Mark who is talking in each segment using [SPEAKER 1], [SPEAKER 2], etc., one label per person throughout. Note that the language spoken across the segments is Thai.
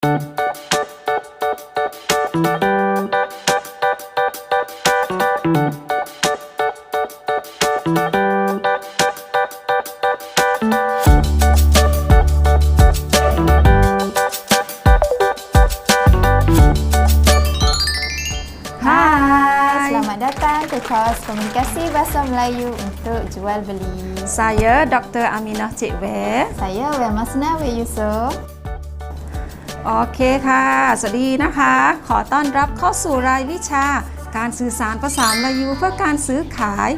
[SPEAKER 1] Hai, selamat datang ke kelas Komunikasi Bahasa Melayu untuk jual beli.
[SPEAKER 2] Saya Dr. Aminah Cik Wei.
[SPEAKER 1] Saya Wen Masna Wei Yusof.
[SPEAKER 2] โอเคค่ะ สวัสดีนะคะ ขอต้อนรับเข้าสู่รายวิชา การสื่อสารภาษามลายูเพื่อการซื้อขาย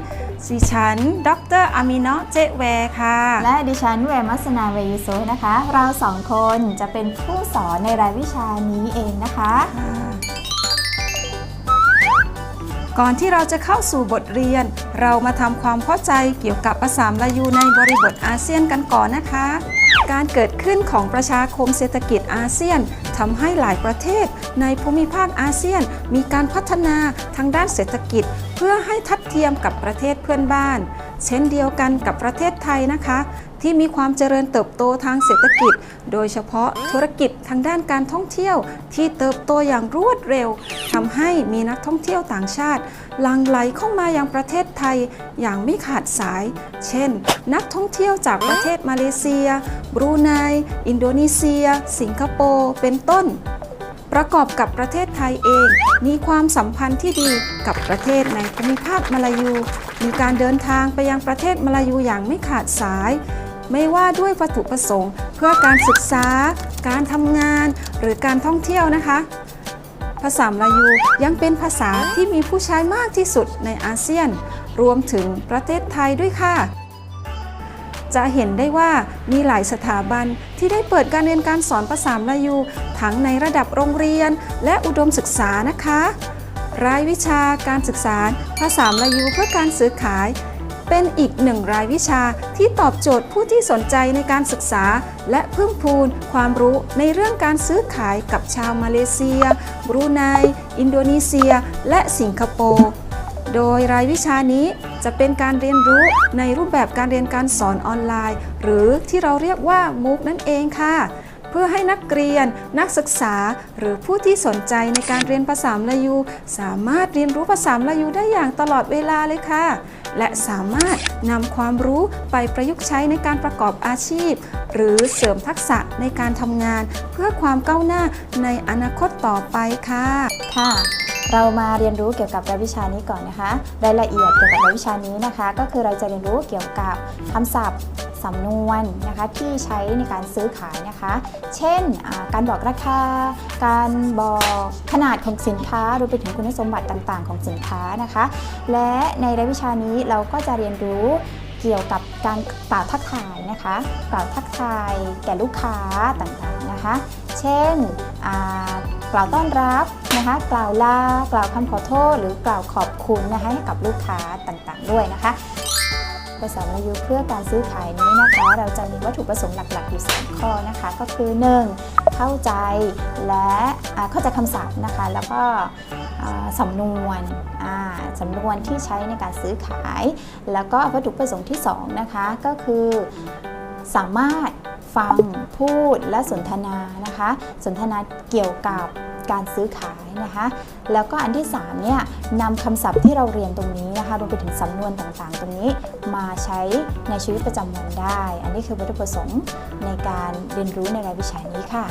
[SPEAKER 2] สิฉัน ดรอามินะเจแวค่ะ
[SPEAKER 1] และดิฉันเวมัสนาเวยุโซนะคะ เราสองคนจะเป็นผู้สอนในรายวิชานี้เองนะคะ
[SPEAKER 2] ก่อนที่เราจะเข้าสู่บทเรียน เรามาทำความเข้าใจเกี่ยวกับภาษามลายูในบริบทอาเซียนกันก่อนนะคะ การเกิดขึ้นของประชาคมเศรษฐกิจอาเซียนทำให้หลายประเทศในภูมิภาคอาเซียน มีการพัฒนาทางด้านเศรษฐกิจ เพื่อให้ทัดเทียมกับประเทศเพื่อนบ้าน เช่นเดียวกันกับประเทศไทยนะคะ ที่มีความเจริญเติบโตทางเศรษฐกิจ โดยเฉพาะธุรกิจทางด้านการท่องเที่ยว ที่เติบโตอย่างรวดเร็วทำให้มีนักท่องเที่ยวต่างชาติหลั่งไหลเข้ามายังประเทศไทยอย่างไม่ขาดสาย เช่น นักท่องเที่ยวจากประเทศมาเลเซีย บรูไน อินโดนีเซีย สิงคโปร์ เป็นต้นประกอบกับประเทศไทยเอง มีความสัมพันธ์ที่ดีกับประเทศในภูมิภาคมาลายู มีการเดินทางไปยังประเทศมาลายูอย่างไม่ขาดสาย ไม่ว่าด้วยวัตถุประสงค์ เพื่อการศึกษา การทำงาน หรือการท่องเที่ยวนะคะ ภาษามลายูยังเป็นภาษาที่มีผู้ใช้มากที่สุดในอาเซียน รวมถึงประเทศไทยด้วยค่ะจะเห็นได้ว่ามีหลายสถาบันที่ได้เปิดการเรียนการสอนภาษามลายู ทั้งในระดับโรงเรียนและอุดมศึกษานะคะ รายวิชาการศึกษาภาษามลายูเพื่อการซื้อขาย เป็นอีกหนึ่งรายวิชาที่ตอบโจทย์ผู้ที่สนใจในการศึกษา และเพิ่มพูนความรู้ในเรื่องการซื้อขายกับชาวมาเลเซีย บรูไน อินโดนีเซีย และสิงคโปร์โดยรายวิชานี้จะเป็นการเรียนรู้ในรูปแบบการเรียนการสอนออนไลน์ หรือที่เราเรียกว่ามูกนั่นเองค่ะ เพื่อให้นักเรียน นักศึกษา หรือผู้ที่สนใจในการเรียนภาษามลายู สามารถเรียนรู้ภาษามลายูได้อย่างตลอดเวลาเลยค่ะ และสามารถนำความรู้ไปประยุกต์ใช้ในการประกอบอาชีพ หรือเสริมทักษะในการทำงาน เพื่อความก้าวหน้าในอนาคตต่อไปค่ะ
[SPEAKER 1] ค่ะเรามาเรียนรู้เกี่ยวกับรายวิชานี้ก่อนนะคะ รายละเอียดเกี่ยวกับรายวิชานี้นะคะ ก็คือเราจะเรียนรู้เกี่ยวกับคำศัพท์ สำนวนนะคะที่ใช้ในการซื้อขายนะคะ เช่นการบอกราคา การบอกขนาดของสินค้ารวมไปถึงคุณสมบัติต่างๆ ของสินค้านะคะ และในรายวิชานี้เราก็จะเรียนรู้เกี่ยวกับการกล่าวทักทายนะคะกล่าวทักทายแก่ลูกค้าต่างๆนะคะ เช่นกล่าวต้อนรับนะคะกล่าวลากล่าวคำขอโทษ หรือกล่าวขอบคุณนะคะให้กับลูกค้าต่างๆด้วยนะคะ ภาษาลายูเพื่อการซื้อขายนี้นะคะ เราจะมีวัตถุประสงค์หลักๆ อยู่ 3 ข้อนะคะ ก็คือ 1. เข้าใจและเข้าใจคำศัพท์นะคะ แล้วก็สำนวนสำนวนที่ใช้ในการซื้อขาย แล้วก็วัตถุประสงค์ที่ 2 นะคะ ก็คือสามารถฟังพูดและสนทนานะคะ สนทนาเกี่ยวกับ การซื้อขายนะคะ แล้วก็อันที่3เนี่ยนำคำศัพท์ที่เราเรียนตรงนี้นะคะรวมไปถึงสำนวนต่างๆ ตรงนี้มาใช้ในชีวิตประจำวันได้ อันนี้คือวัตถุประสงค์ในการเรียนรู้ในรายวิชานี้ค่ะ